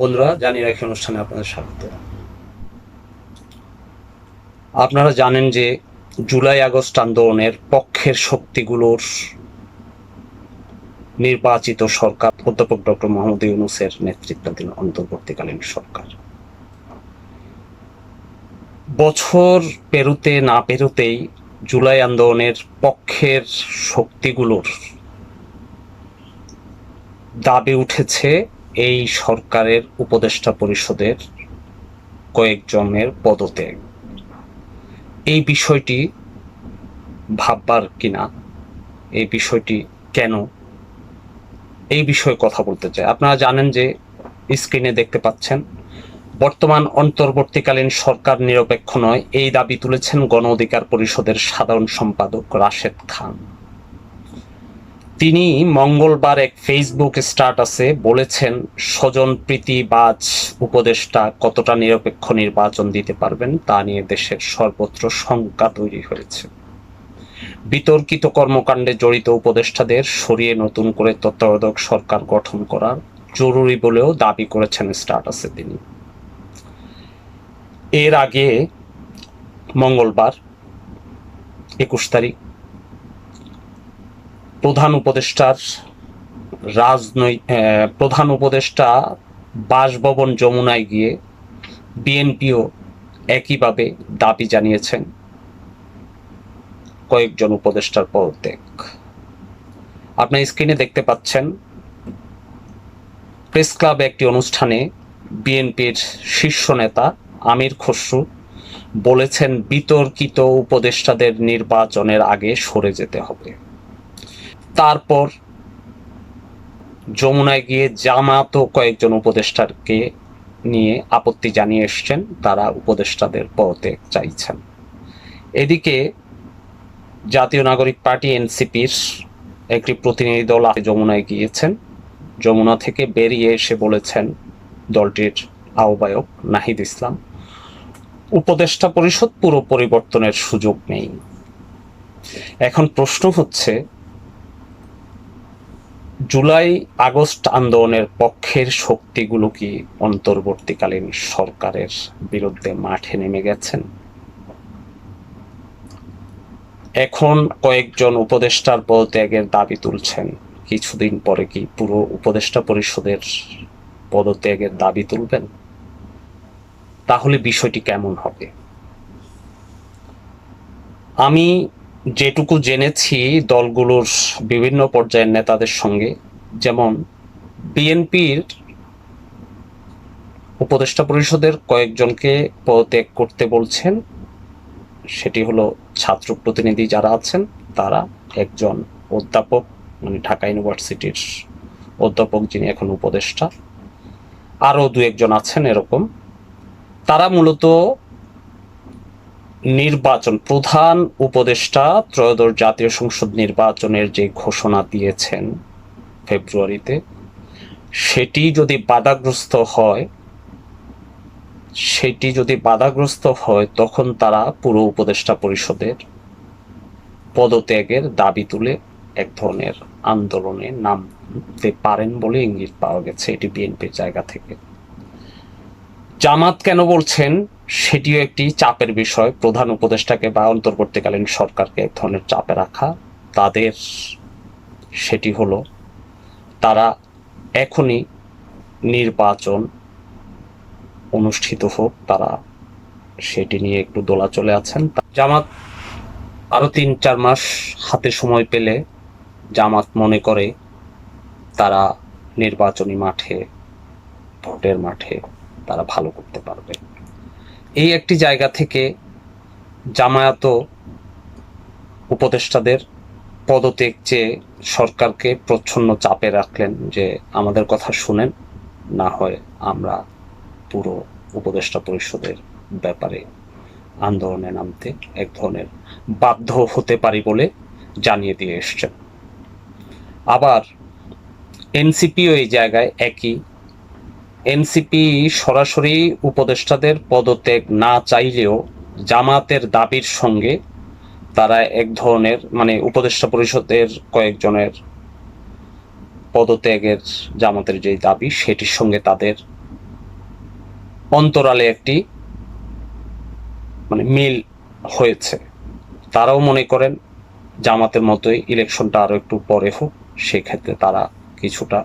বন্ধুরা, জানিয়ে রাখি অনুষ্ঠানে আপনাদের স্বাগত। আপনারা জানেন যে জুলাই আগস্ট আন্দোলনের পক্ষের শক্তিগুলোর নির্বাচিত সরকার অধ্যাপক ডক্টর মোহাম্মদ ইউনুসের নেতৃত্বাধীন অন্তর্বর্তীকালীন সরকার। বছর পেরুতে না পেরুতেই জুলাই আন্দোলনের পক্ষের শক্তিগুলোর দাবি উঠেছে এই সরকারের উপদেষ্টা পরিষদের কয়েকজনের পদত্যাগ এই বিষয়টি ভাববার কিনা এই বিষয়টি কেন? এই বিষয়ে কথা বলতে চাই। আপনারা জানেন যে স্ক্রিনে দেখতে পাচ্ছেন, বর্তমান অন্তর্বর্তীকালীন সরকার নিরপেক্ষ নয়। এই দাবি তুলেছেন গণ অধিকার পরিষদের সাধারণ সম্পাদক রাশেদ খান। তিনি মঙ্গলবার এক ফেসবুক স্ট্যাটাসে বলেছেন, স্বজন প্রীতিবাজ উপদেষ্টা কতটা নিরপেক্ষ নির্বাচন দিতে পারবেন তা নিয়ে দেশের সর্বত্র শঙ্কা তৈরি হয়েছে। বিতর্কিত কর্মকাণ্ডে জড়িত উপদেষ্টাদের সরিয়ে নতুন করে তত্ত্বাবধায়ক সরকার গঠন করা জরুরি বলেও দাবি করেছেন স্ট্যাটাসে তিনি। এর আগে মঙ্গলবার একুশ তারিখ প্রধান উপদেষ্টার রাজনৈ প্রধান উপদেষ্টা বাসভবন যমুনায় গিয়ে বিএনপিও একইভাবে দাবি জানিয়েছেন। কয়েকজন উপদেষ্টার পদত্যাগ আপনার স্ক্রিনে দেখতে পাচ্ছেন, প্রেস ক্লাবে একটি অনুষ্ঠানে বিএনপির শীর্ষ নেতা আমির খসরু বলেছেন, বিতর্কিত উপদেষ্টাদের নির্বাচনের আগে সরে যেতে হবে। তারপর যমুনায় গিয়ে জামাতও কয়েকজন উপদেষ্টাকে নিয়ে আপত্তি জানিয়ে এসছেন। তারা উপদেষ্টাদের পদত্যাগ চাইছেন। এদিকে জাতীয় নাগরিক পার্টি এনসিপির একটি প্রতিনিধি দল যমুনায় গিয়েছেন। যমুনা থেকে বেরিয়ে এসে বলেছেন দলটির আহ্বায়ক নাহিদ ইসলাম, উপদেষ্টা পরিষদ পুরো পরিবর্তনের সুযোগ নেই। এখন প্রশ্ন হচ্ছে জুলাই আগস্ট আন্দোলনের পক্ষের শক্তিগুলো কি অন্তর্বর্তীকালীন সরকারের বিরুদ্ধে মাঠে নেমে গেছেন? এখন কয়েকজন উপদেষ্টার পদত্যাগের দাবি তুলছেন। কিছুদিন পরে কি পুরো উপদেষ্টা পরিষদের পদত্যাগের দাবি তুলবেন? তাহলে বিষয়টি কেমন হবে? আমি যেটুকু জেনেছি দলগুলোর বিভিন্ন পর্যায়ের নেতাদের সঙ্গে, যেমন বিএনপির উপদেষ্টা পরিষদের কয়েকজনকে পদত্যাগ করতে বলছেন। সেটি হলো ছাত্র প্রতিনিধি যারা আছেন, তারা একজন অধ্যাপক মানে ঢাকা ইউনিভার্সিটির অধ্যাপক যিনি এখন উপদেষ্টা। আরও দু একজন আছেন এরকম। তারা মূলত নির্বাচন প্রধান উপদেষ্টা ত্রয়োদশ জাতীয় সংসদ নির্বাচনের যে ঘোষণা দিয়েছেন ফেব্রুয়ারিতে, সেটি যদি বাধাগ্রস্ত হয়, সেটি যদি বাধাগ্রস্ত হয়, তখন তারা পুরো উপদেষ্টা পরিষদের পদত্যাগের দাবি তুলে এক ধরনের আন্দোলনে নামতে পারেন বলে ইঙ্গিত পাওয়া গেছে এটি বিএনপির জায়গা থেকে। জামাত কেন বলছেন সেটিও একটি চাপের বিষয়। প্রধান উপদেষ্টাকে বা অন্তর্বর্তীকালীন সরকারকে এক ধরনের চাপে রাখা, তাদের সেটি হলো তারা এখনই নির্বাচন অনুষ্ঠিত হোক, তারা সেটি নিয়ে একটু দোলা চলে আছেন। জামাত আরও তিন চার মাস হাতে সময় পেলে জামাত মনে করে তারা নির্বাচনী মাঠে, ভোটের মাঠে তারা ভালো করতে পারবে। এই একটি জায়গা থেকে জামায়াত উপদেষ্টাদের পদত্যাগ চেয়ে সরকারকে প্রচ্ছন্ন চাপে রাখলেন যে আমাদের কথা শুনেন, না হয় আমরা পুরো উপদেষ্টা পরিষদের ব্যাপারে আন্দোলনে নামতে এক ধরনের বাধ্য হতে পারি বলে জানিয়ে দিয়ে এসছেন। আবার এনসিপিও এই জায়গায় একই এনসিপি সরাসরি উপদেষ্টাদের পদত্যাগ না চাইলেও জামাতের দাবির সঙ্গে তারা এক ধরনের মানে উপদেষ্টা পরিষদের কয়েকজনের পদত্যাগের জামাতের যে দাবি, সেটির সঙ্গে তাদের অন্তরালে একটি মানে মিল হয়েছে। তারাও মনে করেন, জামাতের মতোই ইলেকশনটা আরও একটু পরে হোক, সেক্ষেত্রে তারা কিছুটা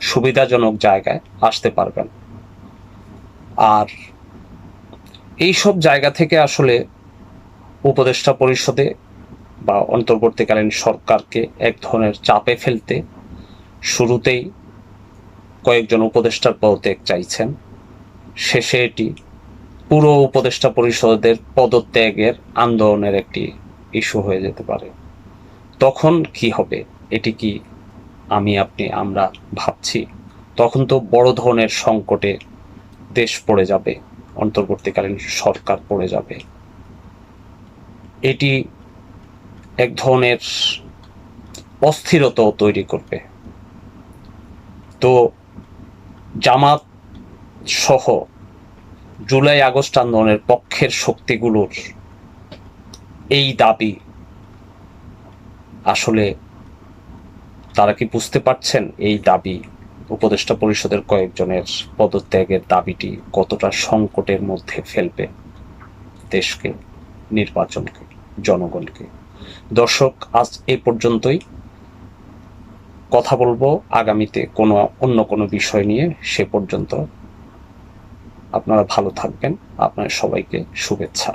সুবিধাজনক জায়গায় আসতে পারবেন। আর এই সব জায়গা থেকে আসলে উপদেষ্টা পরিষদে বা অন্তর্বর্তীকালীন সরকারকে এক ধরনের চাপে ফেলতে শুরুতেই কয়েকজন উপদেষ্টার পদত্যাগ চাইছেন। শেষে এটি পুরো উপদেষ্টা পরিষদের পদত্যাগের আন্দোলনের একটি ইস্যু হয়ে যেতে পারে। তখন কি হবে? এটি কি আমি আপনি, আমরা ভাবছি। তখন তো বড় ধরনের সংকটে দেশ পড়ে যাবে, অন্তর্বর্তীকালীন সরকার পড়ে যাবে। এটি এক ধরনের অস্থিরতাও তৈরি করবে। তো জামাত সহ জুলাই আগস্ট আন্দোলনের পক্ষের শক্তিগুলোর এই দাবি আসলে তারা কি বুঝতে পারছেন এই দাবি? উপদেষ্টা পরিষদের কয়েকজনের পদত্যাগের দাবিটি কতটা সংকটের মধ্যে ফেলবে দেশকে, নির্বাচনকে, জনগণকে? দর্শক, আজ এই পর্যন্তই। কথা বলব আগামীতে কোনো অন্য কোনো বিষয় নিয়ে, সে পর্যন্ত। আপনারা ভালো থাকবেন। আপনার সবাইকে শুভেচ্ছা।